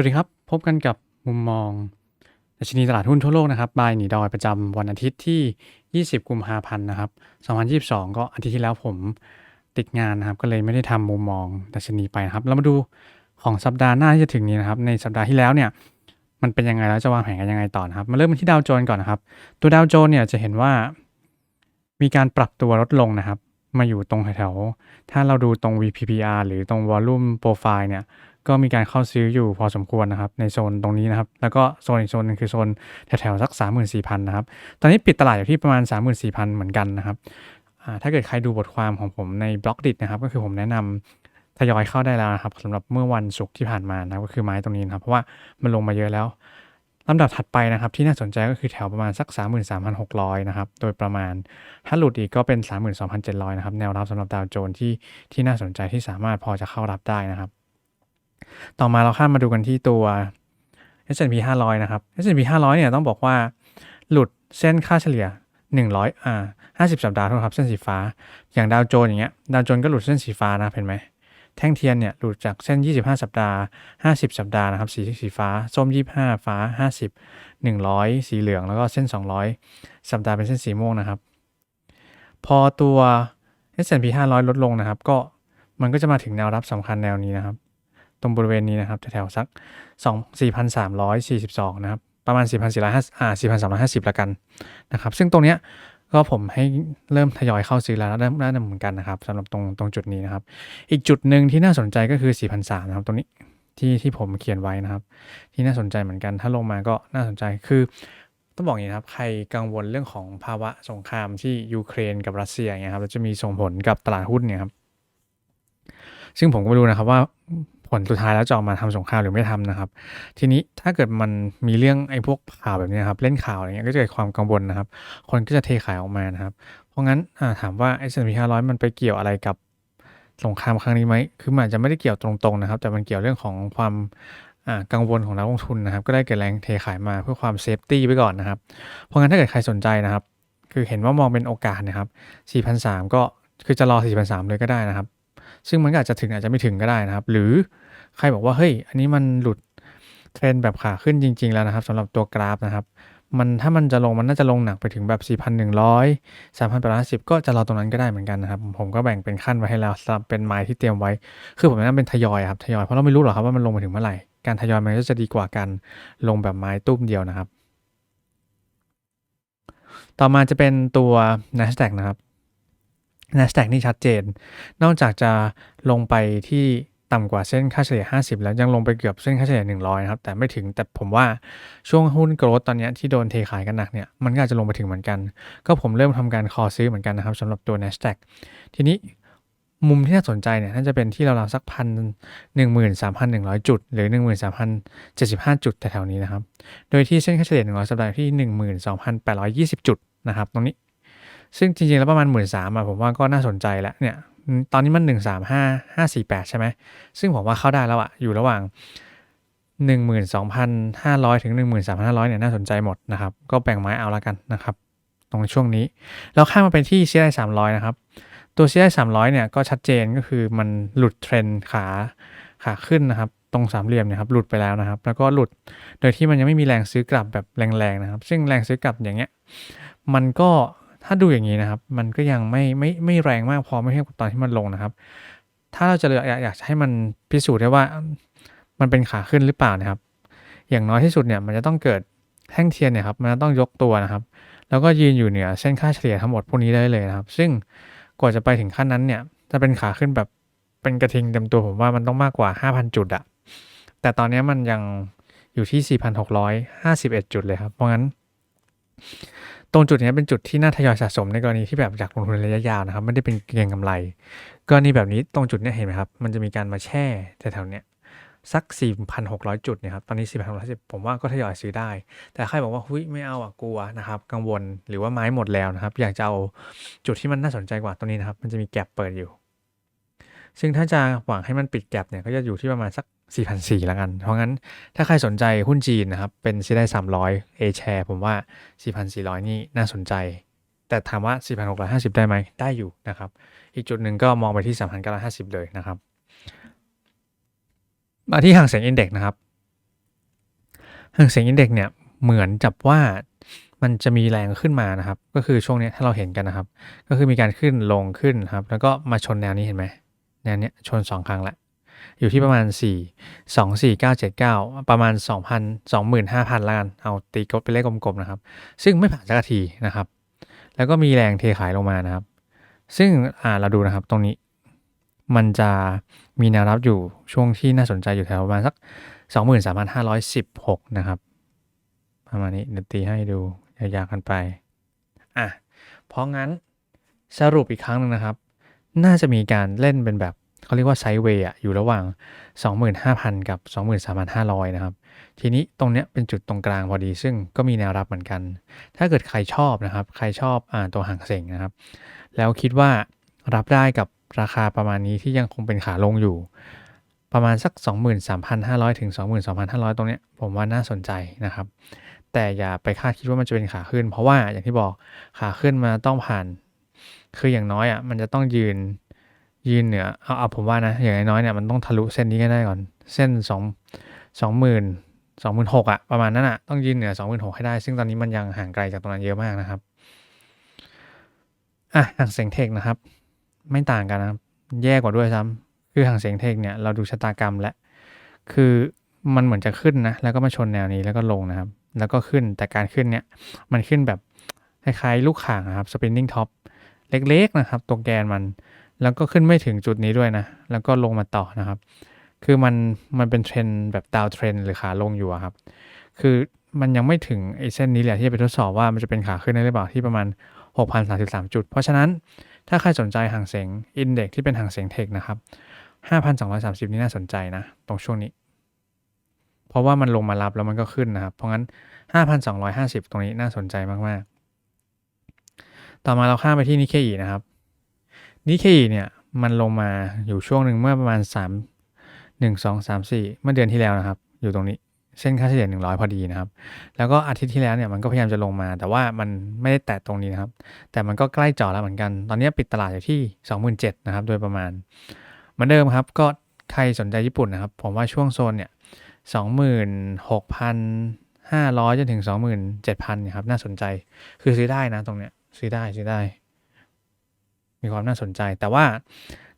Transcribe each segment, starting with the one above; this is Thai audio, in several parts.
วัสดีครับ พบกันกับมุมมองดัชนีตลาดหุ้นทั่วโลกนะครับบายหนีดอยประจำวันอาทิตย์ที่ 20 กุมภาพันธ์นะครับ2022 ก็อาทิตย์ที่แล้วผมติดงานนะครับ ก็เลยไม่ได้ทำมุมมองดัชนีไปนะครับ เรามาดูของสัปดาห์หน้าที่จะถึงนี้นะครับ ในสัปดาห์ที่แล้วเนี่ย มันเป็นยังไงแล้วจะวางแผนกันยังไงต่อนะครับ มาเริ่มกันที่ดาวโจนส์ก่อนนะครับ ตัวดาวโจนส์เนี่ยจะเห็นว่า มีการปรับตัวลดลงนะครับ มาอยู่ตรงแถวๆถ้าเราดูตรง VPPR หรือตรง Volume Profile เนี่ย ก็มีการเข้าซื้ออยู่พอสมควรนะครับในโซนตรงนี้นะครับ แล้วก็โซนอีกโซนหนึงคือโซนแถวๆสัก 34,000นะครับ ตอนนี้ปิดตลาดอยู่ที่ประมาณ 34,000 เหมือนกันนะครับถ้าเกิดใครดูบทความของผมในบล็อกดินะครับ ก็คือผมแนะนำทยอยเข้าได้แล้วนะครับสำหรับเมื่อวันศุกร์ที่ผ่านมานะก็คือไม้ตรงนี้นะครับ เพราะว่ามันลงมาเยอะแล้วลำดับถัดไปนะครับที่น่าสนใจก็คือแถวประมาณสัก 33,600 นะครับ โดยประมาณถ้าหลุดอีกก็เป็น 32,700 นะครับ แนวรับสำหรับดาวโจนส์ที่ที่น่าสนใจที่สามารถพอจะเข้ารับได้นะครับ ต่อมาเราข้ามมาดูกันที่ตัว S&P 500 นะครับ S&P 500 เนี่ยต้องบอกว่าหลุดเส้นค่าเฉลี่ย 100อ่า50 สัปดาห์โทษครับ เส้นสีฟ้า อย่างดาวโจนอย่างเงี้ย ดาวโจนก็หลุดเส้นสีฟ้านะ เห็นไหม แท่งเทียนเนี่ยหลุดจากเส้น 25 สัปดาห์ 50 สัปดาห์นะครับ สีสีฟ้า ส้ม 25 ฟ้า 50 100 สีเหลือง แล้วก็เส้น 200 สัปดาห์เป็นเส้นสีม่วงนะครับ พอตัว S&P 500 ลดลงนะครับ ก็มันก็จะมาถึงแนวรับสำคัญแนวนี้นะครับ ตรงบริเวณนี้นะครับแถวๆสัก2 4,342 นะครับ ประมาณ 4,450อ่า4,350 ละกันนะครับ ซึ่งตรงเนี้ยก็ผมให้เริ่มทยอยเข้าซื้อแล้วได้ได้เหมือนกันนะครับสำหรับตรงตรงจุดนี้นะครับ อีกจุดหนึ่งที่น่าสนใจก็คือ 4,300นะครับตรงนี้ที่ที่ผมเขียนไว้นะครับ ที่น่าสนใจเหมือนกันถ้าลงมาก็น่าสนใจคือต้องบอกอย่างนี้ครับใครกังวลเรื่องของภาวะสงครามที่ยูเครนกับรัสเซียเงี้ยครับแล้วจะมีส่งผลกับตลาดหุ้นเนี่ยครับซึ่งผมก็ไม่รู้นะครับว่า ผลสุดท้ายแล้วจะออกมาทำสงครามหรือไม่ทำนะครับ ทีนี้ถ้าเกิดมันมีเรื่องไอ้พวกข่าวแบบนี้ครับเล่นข่าวอะไรเงี้ยก็จะเกิดความกังวลนะครับ คนก็จะเทขายออกมานะครับ เพราะงั้นอ่าถามว่า S&P 500มันไปเกี่ยวอะไรกับสงครามครั้งนี้ไหมคือมันอาจจะไม่ได้เกี่ยวตรงๆนะครับ แต่มันเกี่ยวเรื่องของความกังวลของนักลงทุนนะครับ ก็ได้เกิดแรงเทขายมาเพื่อความเซฟตี้ไว้ก่อนนะครับ เพราะงั้นถ้าเกิดใครสนใจนะครับ คือเห็นว่ามองเป็นโอกาสนะครับ4,300ก็คือจะรอ4,300เลยก็ได้นะครับ ซึ่งมันก็อาจจะถึงอาจจะไม่ถึงก็ได้นะครับ หรือใครบอกว่าเฮ้ย อันนี้มันหลุดเทรนแบบขาขึ้นจริง ๆ แล้วนะครับสำหรับตัวกราฟนะครับ มันถ้ามันจะลงมันน่าจะลงหนักไปถึงแบบ 4,100 3,850 ก็จะรอตรงนั้นก็ได้เหมือนกันนะครับ ผมก็แบ่งเป็นขั้นไว้ให้แล้วสำหรับเป็นไม้ที่เตรียมไว้ คือผมแนะนำเป็นทยอยครับทยอย เพราะเราไม่รู้หรอกครับว่ามันลงไปถึงเมื่อไหร่ การทยอยมันก็จะดีกว่าการลงแบบไม้ตุ้มเดียวนะครับ ต่อมาจะเป็นตัว NASDAQ นะครับ NASDAQ นี่ชัดเจน นอกจากจะลงไปที่ต่ำกว่าเส้นค่าเฉลี่ย 50 แล้วยังลงไปเกือบเส้นค่าเฉลี่ย 100 นะครับ แต่ไม่ถึงแต่ผมว่าช่วงหุ้นโกรดตอนนี้ที่โดนเทขายกันหนักเนี่ย มันก็อาจจะลงไปถึงเหมือนกัน ก็ผมเริ่มทำการคอซื้อเหมือนกันนะครับสำหรับตัว NASDAQ ทีนี้มุมที่น่าสนใจเนี่ยน่าจะเป็นที่เราวๆสักพันหนึ่งหมื่นสามพันหนึ่งร้อยจุด หรือหนึ่งหมื่นสามพันเจ็ดสิบห้าจุดแถวๆนี้นะครับ โดยที่เส้นค่าเฉลี่ยหนึ่งร้อยสัปดาห์ที่หนึ่งหมื่นสองพันแปดร้อยยี่สิบจุดนะครับตรงนี้ ซึ่งจริงๆ แล้วประมาณหมื่นสามอะผมว่าก็น่าสนใจแล้วเนี่ยตอนนี้มันหนึ่งสามห้าห้าสี่แปดใช่ไหมซึ่งผมว่าเข้าได้แล้วอะอยู่ระหว่างหนึ่งหมื่นสองพันห้าร้อยถึงหนึ่งหมื่นสามพันห้าร้อยเนี่ยน่าสนใจหมดนะครับ ก็แบ่งไม้เอาละกันนะครับ ตรงช่วงนี้ เราข้ามมาเป็นที่ CI สามร้อยนะครับ ตัว CI สามร้อยเนี่ยก็ชัดเจนก็คือมันหลุดเทรนขาขาขึ้นนะครับ ตรงสามเหลี่ยมเนี่ยครับหลุดไปแล้วนะครับ แล้วก็หลุดโดยที่มันยังไม่มีแรงซื้อกลับแบบแรงๆนะครับ ซึ่งแรงซื้อกลับอย่างเงี้ยมันก็ ถ้าดูอย่างนี้นะครับ มันก็ยังไม่ไม่ไม่แรงมากพอไม่เทียบกับตอนที่มันลงนะครับ ถ้าเราจะอยากอยากให้มันพิสูจน์ได้ว่ามันเป็นขาขึ้นหรือเปล่านะครับ อย่างน้อยที่สุดเนี่ยมันจะต้องเกิดแท่งเทียนเนี่ยครับมันต้องยกตัวนะครับ แล้วก็ยืนอยู่เหนือเส้นค่าเฉลี่ยทั้งหมดพวกนี้ได้เลยนะครับ ซึ่งกว่าจะไปถึงขั้นนั้นเนี่ยจะเป็นขาขึ้นแบบเป็นกระทิงเต็มตัวผมว่ามันต้องมากกว่า 5,000 จุดอะแต่ตอนนี้มันยังอยู่ที่ 4,651 จุดเลยครับ เพราะงั้น ตรงจุดนี้เป็นจุดที่น่าทยอยสะสมในกรณีที่แบบอยากลงทุนระยะยาวนะครับไม่ได้เป็นเก็งกำไร กรณีแบบนี้ตรงจุดนี้เห็นไหมครับ มันจะมีการมาแช่แถวๆเนี้ยสัก 4,600 จุดเนี่ยครับ ตอนนี้ 4,610 ผมว่าก็ทยอยซื้อได้ แต่ใครบอกว่าหุ้ยไม่เอาอะกลัวนะครับ กังวลหรือว่าไม้หมดแล้วนะครับ อยากจะเอาจุดที่มันน่าสนใจกว่าตรงนี้นะครับ มันจะมีแกลบเปิดอยู่ ซึ่งถ้าจะหวังให้มันปิดแกลบเนี่ย ก็จะอยู่ที่ประมาณสัก 4,400ละกัน เพราะงั้นถ้าใครสนใจหุ้นจีนนะครับ เป็นซีได้300 A share ผมว่า 4,400 นี่น่าสนใจ แต่ถามว่า 4,650 ได้ไหม ได้อยู่นะครับ อีกจุดหนึ่งก็มองไปที่ 3,950 เลยนะครับ มาที่ห่างเสียงอินเด็กนะครับหางเสียงอินเด็กเนี่ยเหมือนจับว่ามันจะมีแรงขึ้นมานะครับ ก็คือช่วงนี้ถ้าเราเห็นกันนะครับ ก็คือมีการขึ้นลงขึ้นครับ แล้วก็มาชนแนวนี้เห็นไหมแนวเนี้ยชนสองครั้งละ อยู่ที่ประมาณ 4 2 4 9 7 9 ประมาณ 2,000 25,000ละกัน เอาตีกลเป็นเลขกลมๆนะครับ ซึ่งไม่ผ่านสักทีนะครับ แล้วก็มีแรงเทขายลงมานะครับ ซึ่งอ่าเราดูนะครับตรงนี้ มันจะมีแนวรับอยู่ช่วงที่น่าสนใจอยู่แถวประมาณสัก 23,516 นะครับ ประมาณนี้เดี๋ยวตีให้ดูยาวๆกันไป อะ เพราะงั้นสรุปอีกครั้งหนึ่งนะครับ น่าจะมีการเล่นเป็นแบบ เขาเรียกว่าไซด์เวย์อะอยู่ระหว่าง 25,000 กับ 23,500 นะครับ ทีนี้ตรงเนี้ยเป็นจุดตรงกลางพอดี ซึ่งก็มีแนวรับเหมือนกัน ถ้าเกิดใครชอบนะครับ ใครชอบอ่าตัวหางเสงนะครับ แล้วคิดว่ารับได้กับราคาประมาณนี้ที่ยังคงเป็นขาลงอยู่ ประมาณสัก 23,500 ถึง 22,500 ตรงเนี้ยผมว่าน่าสนใจนะครับ แต่อย่าไปคาดคิดว่ามันจะเป็นขาขึ้น เพราะว่าอย่างที่บอกขาขึ้นมาต้องผ่าน คืออย่างน้อยอะมันจะต้องยืน ยืนเหนือเอาเอาผมว่านะ อย่างน้อยเนี่ยมันต้องทะลุเส้นนี้ก็ได้ก่อน เส้นสองสองหมื่นสองหมื่นหกอะประมาณนั้นอะต้องยืนเหนือสองหมื่นหกให้ได้ ซึ่งตอนนี้มันยังห่างไกลจากตรงนั้นเยอะมากนะครับอะห่างเสียงเทคนะครับ ไม่ต่างกันนะครับ แย่กว่าด้วยซ้ำคือห่างเสียงเทคเนี่ยเราดูชะตากรรมและคือมันเหมือนจะขึ้นนะ แล้วก็มาชนแนวนี้แล้วก็ลงนะครับ แล้วก็ขึ้นแต่การขึ้นเนี่ยมันขึ้นแบบคล้ายๆลูกข่างนะครับ spinning top เล็กๆนะครับ ตัวแกนมัน แล้วก็ขึ้นไม่ถึงจุดนี้ด้วยนะ แล้วก็ลงมาต่อนะครับ คือมันมันเป็นเทรนด์แบบดาวเทรนหรือขาลงอยู่ครับ คือมันยังไม่ถึงไอ้เส้นนี้แหละที่จะไปทดสอบว่ามันจะเป็นขาขึ้นได้หรือเปล่าที่ประมาณ 6,033 จุด เพราะฉะนั้นถ้าใครสนใจห่างเสียงอินเด็กที่เป็นห่างเสียงเทคนะครับ 5,230 นี่น่าสนใจนะ ตรงช่วงนี้ เพราะว่ามันลงมารับแล้วมันก็ขึ้นนะครับ เพราะงั้น 5,250 ตรงนี้น่าสนใจมาก ๆ ต่อมาเราข้ามไปที่นิเคอีนะครับ นิเคอีเนี่ยมันลงมาอยู่ช่วงหนึ่งเมื่อประมาณ 3 1 2 3 4 เมื่อเดือนที่แล้วนะครับ อยู่ตรงนี้เส้นค่าเฉลี่ย100 พอดีนะครับ แล้วก็อาทิตย์ที่แล้วเนี่ยมันก็พยายามจะลงมา แต่ว่ามันไม่ได้แตะตรงนี้นะครับ แต่มันก็ใกล้จ่อแล้วเหมือนกัน ตอนนี้ปิดตลาดอยู่ที่ 27,000นะครับ โดยประมาณ เหมือนเดิมครับ ก็ใครสนใจญี่ปุ่นนะครับ ผมว่าช่วงโซนเนี่ย26,500จนถึง 27,000เนี่ยครับ น่าสนใจ คือซื้อได้นะตรงเนี้ย ซื้อได้ ซื้อได้ มีความน่าสนใจ แต่ว่า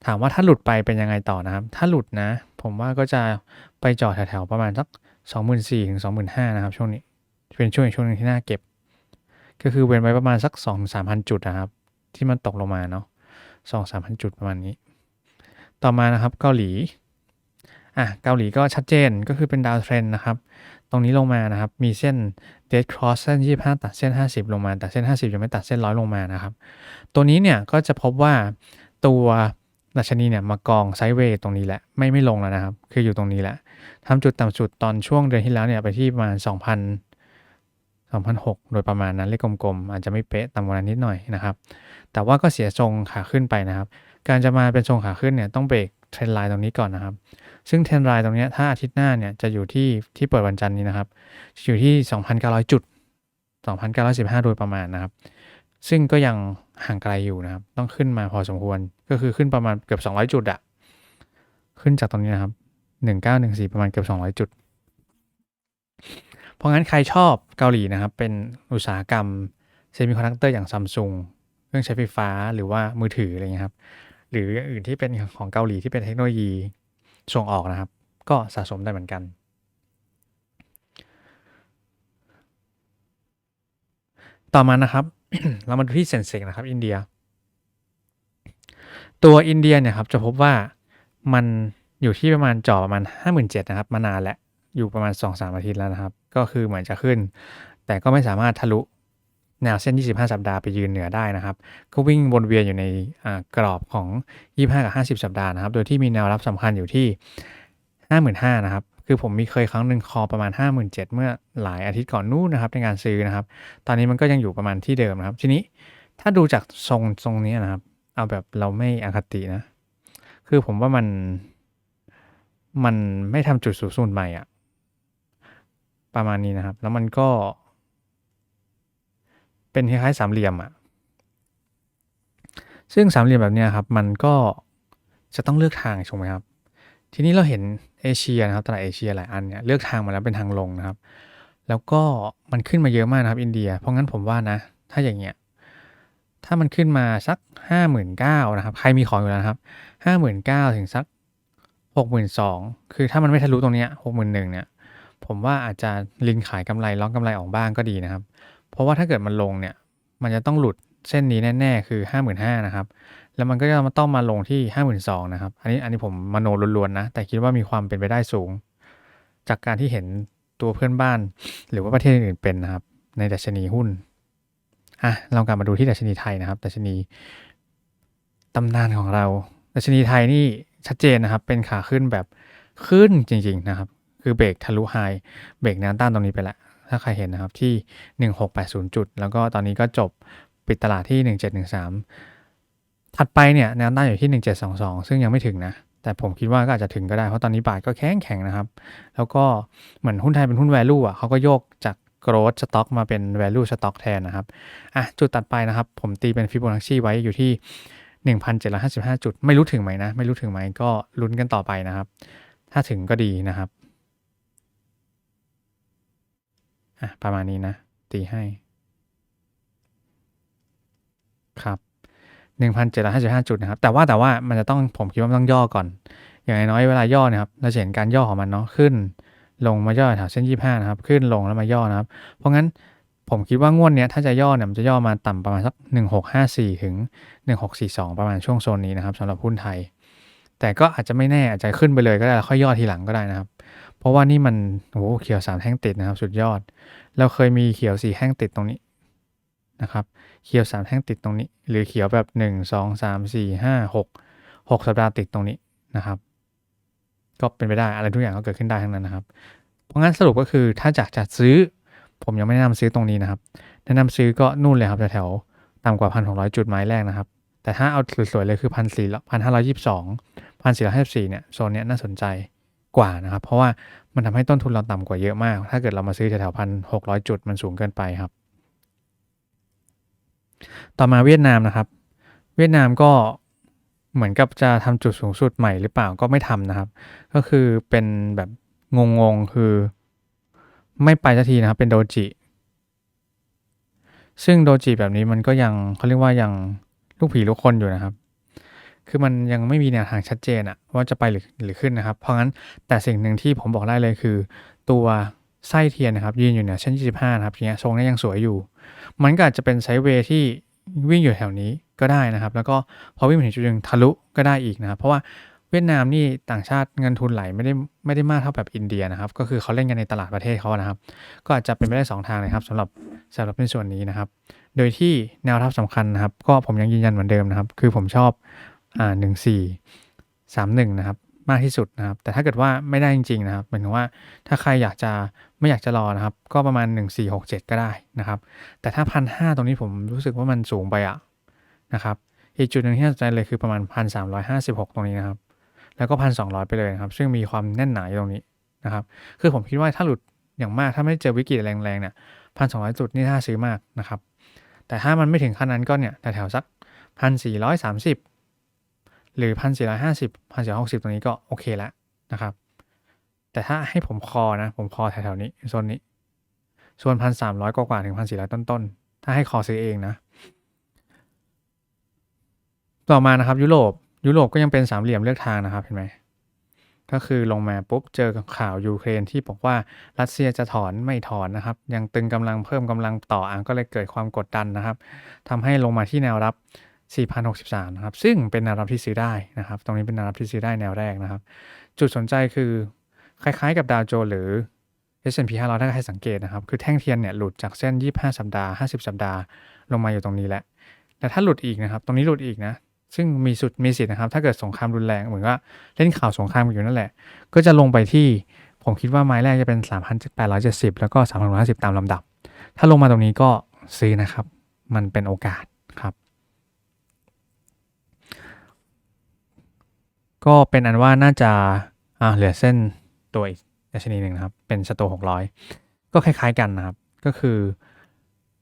ถามว่าถ้าหลุดไปเป็นยังไงต่อนะครับ ถ้าหลุดนะ ผมว่าก็จะไปจอดแถวๆประมาณสัก24,000ถึง25,000นะครับ ช่วงนี้เป็นช่วงช่วงหนึงที่น่าเก็บ ก็คือเว้นไว้ประมาณสัก 2-3,000 จุดนะครับ ที่มันตกลงมาเนาะ2-3,000 จุดประมาณนี้ ต่อมานะครับเกาหลีอะเกาหลีก็ชัดเจนก็คือเป็นดาวเทรนนะครับ ตรงนี้ลงมานะครับ มีเส้น dead cross เส้น25 ตัดเส้น 50 ลงมาแต่เส้น 50 ยังไม่ตัดเส้นร้อยลงมานะครับ ตัวนี้เนี่ยก็จะพบว่าตัวดัชนีเนี่ยมากองไซด์เวย์ตรงนี้แหละ ไม่ไม่ลงแล้วนะครับ คืออยู่ตรงนี้แหละทำจุดต่ำสุดตอนช่วงเดือนที่แล้วเนี่ยไปที่ประมาณ 2,000 2,006 โดยประมาณนั้นเลขกลมๆ อาจจะไม่เป๊ะต่ำกว่านั้นนิดหน่อยนะครับ แต่ว่าก็เสียทรงขาขึ้นไปนะครับ การจะมาเป็นทรงขาขึ้นเนี่ยต้องเบรกเทรนไลน์ตรงนี้ก่อนนะครับ ซึ่งเทรนไลน์ตรงนี้ถ้าอาทิตย์หน้าเนี่ยจะอยู่ที่ที่เปิดวันจันทร์นี้นะครับอยู่ที่ 2,900 จุด 2,915 โดยประมาณนะครับ ซึ่งก็ยังห่างไกลอยู่นะครับ ต้องขึ้นมาพอสมควรก็คือขึ้นประมาณเกือบ 200 จุดอะขึ้นจากตรงนี้นะครับ1914 ประมาณเกือบ 200 จุด เพราะงั้นใครชอบเกาหลีนะครับ เป็นอุตสาหกรรมเซมิคอนดักเตอร์อย่างซัมซุงเครื่องใช้ไฟฟ้าหรือว่ามือถืออะไรเงี้ยครับ หรืออื่นที่เป็นของเกาหลีที่เป็นเทคโนโลยีส่งออกนะครับ ก็สะสมได้เหมือนกัน ต่อมานะครับ เรามาดูที่เซนเซกนะครับ อินเดีย ตัวอินเดียเนี่ยครับจะพบว่ามันอยู่ที่ประมาณจ่อประมาณ 57,000นะครับ มานานแล้ว อยู่ประมาณ 2-3อาทิตย์แล้วนะครับ ก็คือเหมือนจะขึ้น แต่ก็ไม่สามารถทะลุ แนวเส้น 25 สัปดาห์ไปยืนเหนือได้นะครับ ก็วิ่งวนเวียนอยู่ในกรอบของ 25 กับ 50 สัปดาห์นะครับ โดยที่มีแนวรับสำคัญอยู่ที่ 55,000นะครับ คือผมมีเคยครั้งหนึ่งคอประมาณ 57,000เมื่อหลายอาทิตย์ก่อนนู้นนะครับในการซื้อนะครับ ตอนนี้มันก็ยังอยู่ประมาณที่เดิมนะครับ ทีนี้ถ้าดูจากทรงทรงนี้นะครับ เอาแบบเราไม่อคตินะ คือผมว่ามันมันไม่ทำจุดสูงสุดใหม่อะประมาณนี้นะครับ แล้วมันก็ เป็นคล้ายๆสามเหลี่ยมอะซึ่งสามเหลี่ยมแบบนี้ครับมันก็จะต้องเลือกทางถูกไหมครับ ทีนี้เราเห็นเอเชียนะครับตลาดเอเชียหลายอันเนี่ยเลือกทางมาแล้วเป็นทางลงนะครับ แล้วก็มันขึ้นมาเยอะมากนะครับ อินเดีย เพราะงั้นผมว่านะ ถ้าอย่างเงี้ยถ้ามันขึ้นมาสักห้าหมื่นเก้านะครับ ใครมีของอยู่แล้วนะครับห้าหมื่นเก้าถึงสักหกหมื่นสองคือถ้ามันไม่ทะลุตรงเนี้ยหกหมื่นหนึ่งเนี่ยผมว่าอาจจะลินขายกำไรล็อกกำไรออกบ้างก็ดีนะครับ เพราะว่าถ้าเกิดมันลงเนี่ย มันจะต้องหลุดเส้นนี้แน่ๆ คือห้าหมื่นห้านะครับ แล้วมันก็จะมาต้องมาลงที่ห้าหมื่นสองนะครับ อันนี้อันนี้ผมมโนล้วนๆนะ แต่คิดว่ามีความเป็นไปได้สูง จากการที่เห็นตัวเพื่อนบ้าน หรือว่าประเทศอื่นๆเป็นนะครับ ในดัชนีหุ้น อะ เรากลับมาดูที่ดัชนีไทยนะครับ ดัชนีตำนานของเรา ดัชนีไทยนี่ชัดเจนนะครับ เป็นขาขึ้นแบบขึ้นจริง ๆ นะครับ คือเบรกทะลุไฮ เบรกแนวต้านตรงนี้ไปล้ว ถ้าใครเห็นนะครับที่ 1680 จุด แล้วก็ตอนนี้ก็จบปิดตลาดที่ 1713 ถัดไปเนี่ยแนวต้านอยู่ที่ 1722 ซึ่งยังไม่ถึงนะแต่ผมคิดว่าก็อาจจะถึงก็ได้ เพราะตอนนี้บาทก็แข็งแข็งนะครับ แล้วก็เหมือนหุ้นไทยเป็นหุ้น value อะเขาก็โยกจาก growth stock มาเป็น value stock แทนนะครับ อะ จุดตัดไปนะครับ ผมตีเป็น Fibonacci ไว้อยู่ที่ 1,755 จุด ไม่รู้ถึงไหมนะ ไม่รู้ถึงไหมก็ลุ้นกันต่อไปนะครับ ถ้าถึงก็ดีนะครับ อะประมาณนี้นะ ตีให้ ครับ 1,755 จุดนะครับ แต่ว่าแต่ว่ามันจะต้องผมคิดว่ามันต้องย่อก่อน อย่างน้อยเวลาย่อเนะครับเราจะเห็นการย่อของมันเนาะขึ้น ลงมาย่อแถวเส้น 25 นะครับ ขึ้นลงแล้วมาย่อนะครับ เพราะงั้นผมคิดว่างวดเนี้ยถ้าจะย่อเนี่ยมันจะย่อมาต่ำประมาณสัก 1654 ถึง 1642 ประมาณช่วงโซนนี้นะครับสำหรับหุ้นไทย แต่ก็อาจจะไม่แน่อาจจะขึ้นไปเลยก็ได้แล้วค่อยย่อทีหลังก็ได้นะครับ เพราะว่านี่มันโอ้เขียวสามแท่งติดนะครับ สุดยอด เราเคยมีเขียวสี่แท่งติดตรงนี้นะครับเขียวสามแท่งติดตรงนี้ หรือเขียวแบบหนึ่งสองสามสี่ห้าหกหกสัปดาห์ติดตรงนี้นะครับ ก็เป็นไปได้อะไรทุกอย่างก็เกิดขึ้นได้ทั้งนั้นนะครับ เพราะงั้นสรุปก็คือถ้าจากจะซื้อ ผมยังไม่แนะนำซื้อตรงนี้นะครับ แนะนำซื้อก็นู่นเลยครับแถวๆต่ำกว่าพันหกร้อยจุดไม้แรกนะครับ แต่ถ้าเอาสวยๆเลยคือพันสี่พันห้าร้อยยี่สิบสองพันสี่ร้อยห้าสิบสี่เนี่ยโซนเนี้ยน่าสนใจ กว่านะครับ เพราะว่ามันทำให้ต้นทุนเราต่ำกว่าเยอะมาก ถ้าเกิดเรามาซื้อแถวๆพันหกร้อยจุดมันสูงเกินไปครับ ต่อมาเวียดนามนะครับ เวียดนามก็เหมือนกับจะทำจุดสูงสุดใหม่หรือเปล่าก็ไม่ทำนะครับ ก็คือเป็นแบบงงๆคือ ไม่ไปสักทีนะครับ เป็นโดจิซึ่งโดจิแบบนี้มันก็ยังเขาเรียกว่ายังลูกผีลูกคนอยู่นะครับ คือมันยังไม่มีแนวทางชัดเจนอะว่าจะไปหรือหรือขึ้นนะครับ เพราะงั้นแต่สิ่งหนึ่งที่ผมบอกได้เลยคือ ตัวไส้เทียนนะครับยืนอยู่เนี่ยเส้น 25 นะครับอย่างเงี้ยทรงนี้ยังสวยอยู่ มันก็อาจจะเป็นไซด์เวย์ที่วิ่งอยู่แถวนี้ก็ได้นะครับ แล้วก็พอวิ่งถึงจุดหนึ่งทะลุก็ได้อีกนะครับ เพราะว่าเวียดนามนี่ต่างชาติเงินทุนไหลไม่ได้ไม่ได้มากเท่าแบบอินเดียนะครับ ก็คือเขาเล่นกันในตลาดประเทศเขานะครับ ก็อาจจะเป็นไปได้สองทางนะครับสำหรับสำหรับในส่วนนี้นะครับ โดยที่แนวรับสำคัญนะครับ ก็ผมยังยืนยันเหมือนเดิมนะครับ คือผมชอบ อ่าหนึ่งสี่สามหนึ่งนะครับมากที่สุดนะครับ แต่ถ้าเกิดว่าไม่ได้จริงๆนะครับหมายถึงว่าถ้าใครอยากจะไม่อยากจะรอนะครับ ก็ประมาณ 1467 ก็ได้นะครับ แต่ถ้าพันห้าตรงนี้ผมรู้สึกว่ามันสูงไปอะนะครับอีกจุดหนึ่งที่น่าสนใจเลยคือประมาณ 1,356 ตรงนี้นะครับ แล้วก็ 1,200 ไปเลยนะครับ ซึ่งมีความแน่นหนาอยู่ตรงนี้นะครับ คือผมคิดว่าถ้าหลุดอย่างมากถ้าไม่เจอวิกฤตแรงๆเนี่ย1,200จุดนี่น่าซื้อมากนะครับ แต่ถ้ามันไม่ถึงขั้นนั้นก็เนี่ยแถวๆสัก 1,430 หรือ 1,450 1,460 ตรงนี้ก็โอเคแล้วนะครับ แต่ถ้าให้ผมคอนะ ผมคอแถวๆนี้โซนนี้ ส่วน 1,300 กว่าๆถึง 1,400 ต้นๆ ถ้าให้คอซื้อเองนะ ต่อมานะครับยุโรปยุโรปก็ยังเป็นสามเหลี่ยมเลือกทางนะครับเห็นไหมก็คือลงมาปุ๊บเจอข่าวยูเครนที่บอกว่ารัสเซียจะถอนไม่ถอนนะครับ ยังตึงกำลังเพิ่มกำลังต่ออะก็เลยเกิดความกดดันนะครับทำให้ลงมาที่แนวรับ 4,063นะครับซึ่งเป็นแนวรับที่ซื้อได้นะครับ ตรงนี้เป็นแนวรับที่ซื้อได้แนวแรกนะครับ จุดสนใจคือคล้ายๆกับดาวโจนส์หรือ S&P 500ถ้าใครสังเกตนะครับ คือแท่งเทียนเนี่ยหลุดจากเส้น 25 สัปดาห์ 50 สัปดาห์ ลงมาอยู่ตรงนี้แหละ แต่ถ้าหลุดอีกนะครับ ตรงนี้หลุดอีกนะ ซึ่งมีสุดมีสิทธิ์นะครับ ถ้าเกิดสงครามรุนแรงเหมือนว่าเล่นข่าวสงครามอยู่นั่นแหละ ก็จะลงไปที่ผมคิดว่าไม้แรกจะเป็น 3,870 แล้วก็3,150 ตามลำดับ ถ้าลงมาตรงนี้ก็ซื้อนะครับ มันเป็นโอกาสครับ ก็เป็นอันว่าน่าจะอ่าเหลือเส้นตัวอีกดัชนีหนึ่งนะครับ เป็นสโตหกร้อยก็คล้าย ๆกันนะครับ ก็คือ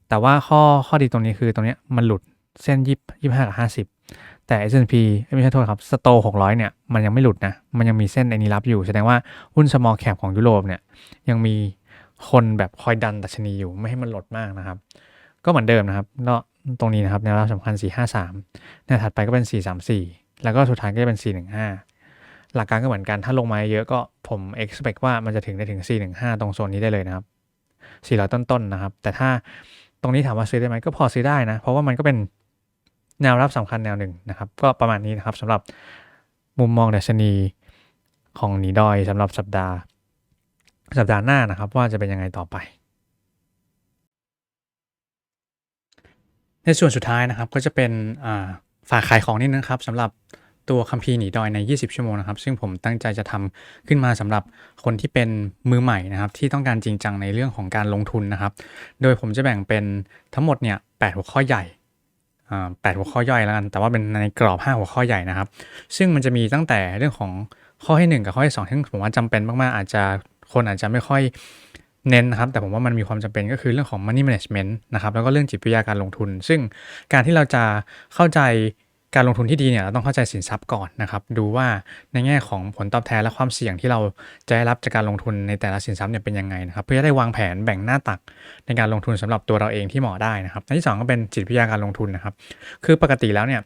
แต่ว่าข้อข้อดีตรงนี้คือตรงเนี้ยมันหลุดเส้นยี่ยี่ห้ากับห้าสิบแต่ S&P ไม่ใช่โทษครับสโตหกร้อยเนี่ยมันยังไม่หลุดนะ มันยังมีเส้นไอ้นี้รับอยู่ แสดงว่าหุ้น small cap ของยุโรปเนี่ยยังมีคนแบบคอยดันดัชนีอยู่ไม่ให้มันหลดมากนะครับ ก็เหมือนเดิมนะครับเนาะตรงนี้นะครับแนวรับสำคัญ 453แนวถัดไปก็เป็น 434 แล้วก็สุดท้ายก็จะเป็น415 หลักการก็เหมือนกันถ้าลงมาเยอะก็ผม expect ว่ามันจะถึงได้ถึง415 ตรงโซนนี้ได้เลยนะครับ400 ต้นๆนะครับ แต่ถ้าตรงนี้ถามว่าซื้อได้ไหมก็พอซื้อได้นะ เพราะว่ามันก็เป็นแนวรับสำคัญแนวหนึ่งนะครับ ก็ประมาณนี้นะครับสำหรับมุมมองดัชนีของหนีดอยสำหรับสัปดาห์ สัปดาห์หน้านะครับ ว่าจะเป็นยังไงต่อไป ในส่วนสุดท้ายนะครับก็จะเป็น ฝากขายของนิดนึงครับสำหรับตัวคัมภีร์หนีดอยใน 20 ชั่วโมงนะครับ ซึ่งผมตั้งใจจะทำขึ้นมาสำหรับคนที่เป็นมือใหม่นะครับ ที่ต้องการจริงจังในเรื่องของการลงทุนนะครับ โดยผมจะแบ่งเป็นทั้งหมดเนี่ยแหัวข้อใหญ่แปดหัวข้อย่อยแล้วกัน แต่ว่าเป็นในกรอบ 5 หัวข้อใหญ่นะครับ ซึ่งมันจะมีตั้งแต่เรื่องของข้อที่ 1 กับข้อที่2ที่ผมว่าจำเป็นมากๆอาจจะคนอาจจะไม่ค่อย เน้นนะครับ แต่ผมว่ามันมีความจำเป็นก็คือเรื่องของ money management นะครับแล้วก็เรื่องจิตวิทยาการลงทุน ซึ่งการที่เราจะเข้าใจการลงทุนที่ดีเนี่ยเราต้องเข้าใจสินทรัพย์ก่อนนะครับดูว่าในแง่ของผลตอบแทนและความเสี่ยงที่เราจะได้รับจากการลงทุนในแต่ละสินทรัพย์เนี่ยเป็นยังไงนะครับเพื่อจะได้วางแผนแบ่งหน้าตักในการลงทุนสำหรับตัวเราเองที่เหมาะได้นะครับอันที่ 2 ก็เป็นจิตวิทยาการลงทุนนะครับคือปกติแล้วเนี่ย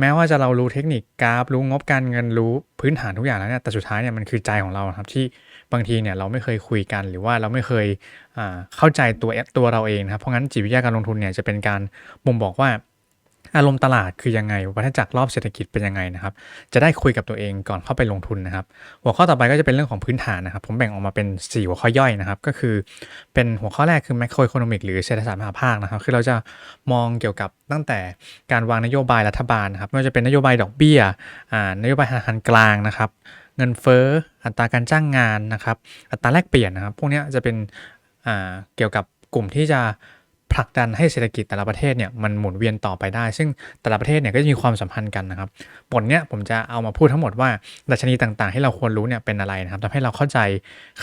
แม้ว่าจะเรารู้เทคนิคกราฟรู้งบการเงินรู้พื้นฐานทุกอย่างแล้วเนี่ยแต่สุดท้ายเนี่ยมันคือใจของเราครับที่บางทีเนี่ยเราไม่เคยคุยกันหรือว่าเราไม่เคยเข้าใจตัวตัวเราเองครับเพราะงั้นจิตวิทยาการลงทุนเนี่ยจะเป็นการบ่งบอกว่า อารมณ์ตลาดคือยังไง วัฏจักรรอบเศรษฐกิจเป็นยังไงนะครับ จะได้คุยกับตัวเองก่อนเข้าไปลงทุนนะครับ หัวข้อต่อไปก็จะเป็นเรื่องของพื้นฐานนะครับ ผมแบ่งออกมาเป็น 4 หัวข้อย่อยนะครับ ก็คือเป็นหัวข้อแรกคือ macro economic หรือเศรษฐศาสตร์มหาภาคนะครับ คือเราจะมองเกี่ยวกับตั้งแต่การวางนโยบายรัฐบาลนะครับ ไม่ว่าจะเป็นนโยบายดอกเบี้ย นโยบายธนาคารกลางนะครับ เงินเฟ้อ อัตราการจ้างงานนะครับ อัตราแลกเปลี่ยนนะครับ พวกนี้จะเป็นเกี่ยวกับกลุ่มที่จะ ผลักดันให้เศรษฐกิจแต่ละประเทศเนี่ยมันหมุนเวียนต่อไปได้ ซึ่งแต่ละประเทศเนี่ยก็จะมีความสัมพันธ์กันนะครับบทเนี้ยผมจะเอามาพูดทั้งหมดว่าดัชนีต่างๆ ที่เราควรรู้เนี่ยเป็นอะไรนะครับทำให้เราเข้าใจ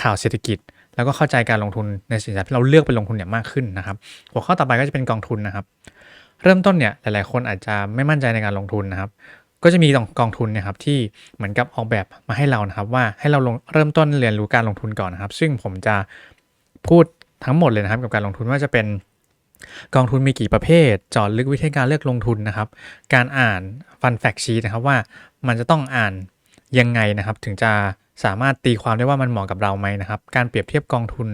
ข่าวเศรษฐกิจ แล้วก็เข้าใจการลงทุนในสินทรัพย์ที่เราเลือกไปลงทุนเนี่ยมากขึ้นนะครับ หัวข้อต่อไปก็จะเป็นกองทุนนะครับ เริ่มต้นเนี่ยหลายๆ คนอาจจะไม่มั่นใจในการลงทุนนะครับก็จะมีกองทุนเนี่ยครับที่เหมือนกับออกแบบมาให้เรานะครับ ว่าให้เราลงเริ่มต้นเรียนรู้การลงทุนก่อนนะครับ ซึ่งผมจะพูดทั้งหมดเลยนะครับกับการลงทุนว่าจะเป็น กองทุนมีกี่ประเภทจอดลึกวิธีการเลือกลงทุนนะครับ การอ่านฟันแฟกชีนะครับว่ามันจะต้องอ่านยังไงนะครับ ถึงจะสามารถตีความได้ว่ามันเหมาะกับเราไหมนะครับ การเปรียบเทียบกองทุน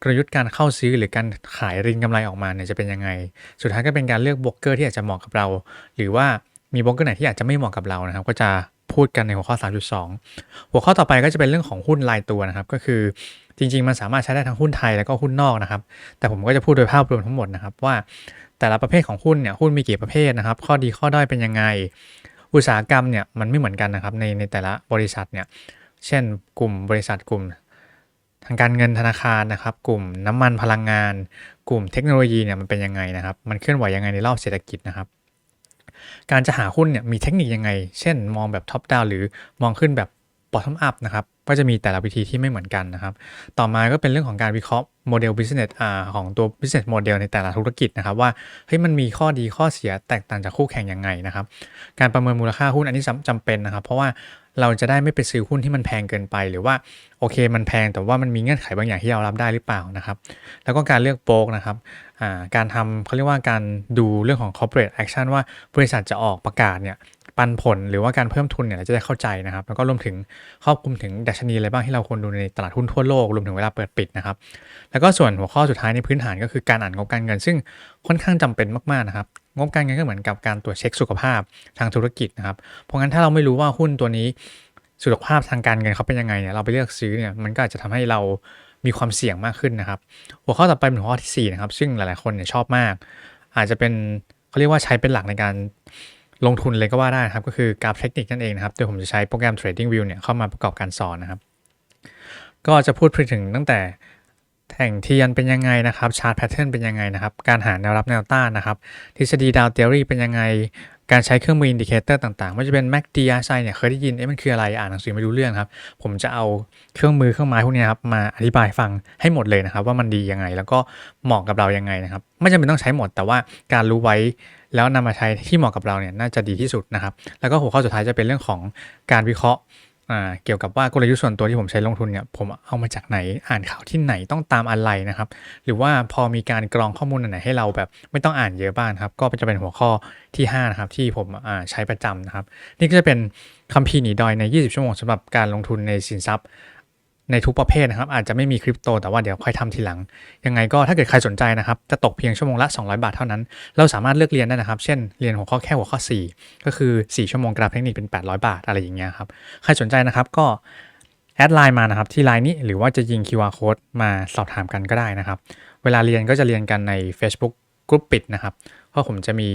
กลยุทธ์การเข้าซื้อหรือการขายริงกำไรออกมาเนี่ยจะเป็นยังไง สุดท้ายก็เป็นการเลือกบล็อกเกอร์ที่อาจจะเหมาะกับเรา หรือว่ามีบล็อกเกอร์ไหนที่อาจจะไม่เหมาะกับเรานะครับ ก็จะพูดกันในหัวข้อ 3.2 หัวข้อต่อไปก็จะเป็นเรื่องของหุ้นรายตัวนะครับ ก็คือ จริง ๆ มันสามารถใช้ได้ทั้งหุ้นไทยแล้วก็หุ้นนอกนะครับ แต่ผมก็จะพูดโดยภาพรวมทั้งหมดนะครับ ว่าแต่ละประเภทของหุ้นเนี่ยหุ้นมีกี่ประเภทนะครับ ข้อดีข้อด้อยเป็นยังไง อุตสาหกรรมเนี่ยมันไม่เหมือนกันนะครับในในแต่ละบริษัทเนี่ยเช่น กลุ่มบริษัทกลุ่ม ทางการเงินธนาคารนะครับ กลุ่มน้ำมันพลังงาน กลุ่มเทคโนโลยีเนี่ยมันเป็นยังไงนะครับ มันเคลื่อนไหวยังไงในรอบเศรษฐกิจนะครับการจะหาหุ้นเนี่ยมีเทคนิคยังไง เช่นมองแบบท็อปดาวหรือมองขึ้นแบบ bottom up นะครับ ก็จะมีแต่ละวิธีที่ไม่เหมือนกันนะครับ ต่อมาก็เป็นเรื่องของการวิเคราะห์โมเดล business อ่าของตัว business model ในแต่ละธุรกิจนะครับ ว่าเฮ้ยมันมีข้อดีข้อเสียแตกต่างจากคู่แข่งยังไงนะครับ การประเมินมูลค่าหุ้นอันนี้จำเป็นนะครับ เพราะว่าเราจะได้ไม่ไปซื้อหุ้นที่มันแพงเกินไป หรือว่าโอเคมันแพงแต่ว่ามันมีเงื่อนไขบางอย่างที่เรารับได้หรือเปล่านะครับ แล้วก็การเลือกโป๊กนะครับการทำเขาเรียกว่าการดูเรื่องของ corporate action ว่าบริษัทจะออกประกาศเนี่ย ปันผลหรือว่าการเพิ่มทุนเนี่ยเราจะได้เข้าใจนะครับ แล้วก็รวมถึงครอบคลุมถึงดัชนีอะไรบ้างที่เราควรดูในตลาดหุ้นทั่วโลกรวมถึงเวลาเปิดปิดนะครับ แล้วก็ส่วนหัวข้อสุดท้ายในพื้นฐานก็คือการอ่านงบการเงิน ซึ่งค่อนข้างจำเป็นมากๆนะครับงบการเงินก็เหมือนกับการตรวจเช็คสุขภาพทางธุรกิจนะครับ เพราะงั้นถ้าเราไม่รู้ว่าหุ้นตัวนี้สุขภาพทางการเงินเขาเป็นยังไงเนี่ยเราไปเลือกซื้อเนี่ยมันก็อาจจะทำให้เรามีความเสี่ยงมากขึ้นนะครับ หัวข้อต่อไปเป็นหัวข้อที่4นะครับซึ่งหลายๆคนเนี่ยชอบมาก อาจจะเป็นเขาเรียกว่าใช้เป็นหลักในการ ลงทุนเลยก็ว่าได้ครับ ก็คือกราฟเทคนิคนั่นเองนะครับโดยผมจะใช้โปรแกรม Trading View เนี่ยเข้ามาประกอบการสอนนะครับ ก็จะพูดถึงตั้งแต่แท่งเทียนเป็นยังไงนะครับชาร์ตแพทเทิร์นเป็นยังไงนะครับ การหาแนวรับแนวต้านนะครับ ทฤษฎีดาวเทอรี่เป็นยังไง การใช้เครื่องมืออินดิเคเตอร์ต่างๆไม่ว่าจะเป็น MACD RSI เนี่ยเคยได้ยินเอ๊ะมันคืออะไรอ่านหนังสือไม่รู้เรื่องครับ ผมจะเอาเครื่องมือเครื่องไม้พวกนี้ครับมาอธิบายฟังให้หมดเลยนะครับ ว่ามันดียังไง แล้วก็เหมาะกับเรายังไงนะครับ ไม่จำเป็นต้องใช้หมด แต่ว่าการรู้ไว้แล้วนำมาใช้ที่เหมาะกับเราเนี่ยน่าจะดีที่สุดนะครับ แล้วก็หัวข้อสุดท้ายจะเป็นเรื่องของการวิเคราะห์ เกี่ยวกับว่ากลยุทธ์ส่วนตัวที่ผมใช้ลงทุนเนี่ยผมเอามาจากไหนอ่านข่าวที่ไหนต้องตามอะไรนะครับ หรือว่าพอมีการกรองข้อมูลอันไหนให้เราแบบไม่ต้องอ่านเยอะบ้างครับ ก็จะเป็นหัวข้อที่5นะครับที่ผมใช้ประจำนะครับ นี่ก็จะเป็นคัมภีร์หนีดอยใน 20 ชั่วโมงสำหรับการลงทุนในสินทรัพย์ ในทุกประเภทนะครับอาจจะไม่มีคริปโตแต่ว่าเดี๋ยวค่อยทำทีหลัง ยังไงก็ถ้าเกิดใครสนใจนะครับ จะตกเพียงชั่วโมงละ 200 บาทเท่านั้น เราสามารถเลือกเรียนได้นะครับ เช่นเรียนหัวข้อแค่หัวข้อ 4 ก็คือ 4 ชั่วโมงกราฟเทคนิคเป็น 800 บาทอะไรอย่างเงี้ยครับใครสนใจนะครับก็แอดไลน์มานะครับที่ไลน์นี้หรือว่าจะยิง QR code มาสอบถามกันก็ได้นะครับ เวลาเรียนก็จะเรียนกันใน Facebook กลุ่มปิดนะครับเพราะผมจะมี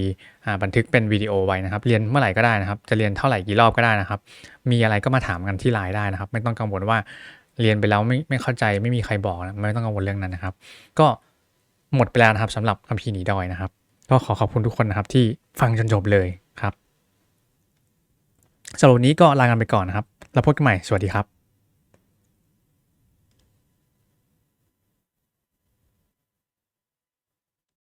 บันทึกเป็นวิดีโอไว้นะครับ เรียนเมื่อไหร่ก็ได้นะครับ จะเรียนเท่าไหร่กี่รอบก็ได้นะครับ มีอะไรก็มาถามกันที่ไลน์ได้นะครับ ไม่ต้องกังวลว่า เรียนไปแล้วไม่ไม่เข้าใจไม่มีใครบอกนะไม่ต้องกังวลเรื่องนั้นนะครับ ก็หมดไปแล้วนะครับสำหรับคัมภีร์หนีดอยนะครับ ก็ขอขอบคุณทุกคนนะครับ ที่ฟังจนจบเลยครับสำหรับวันนี้ก็ลากันไปก่อนนะครับ แล้วพบกันใหม่สวัสดีครับ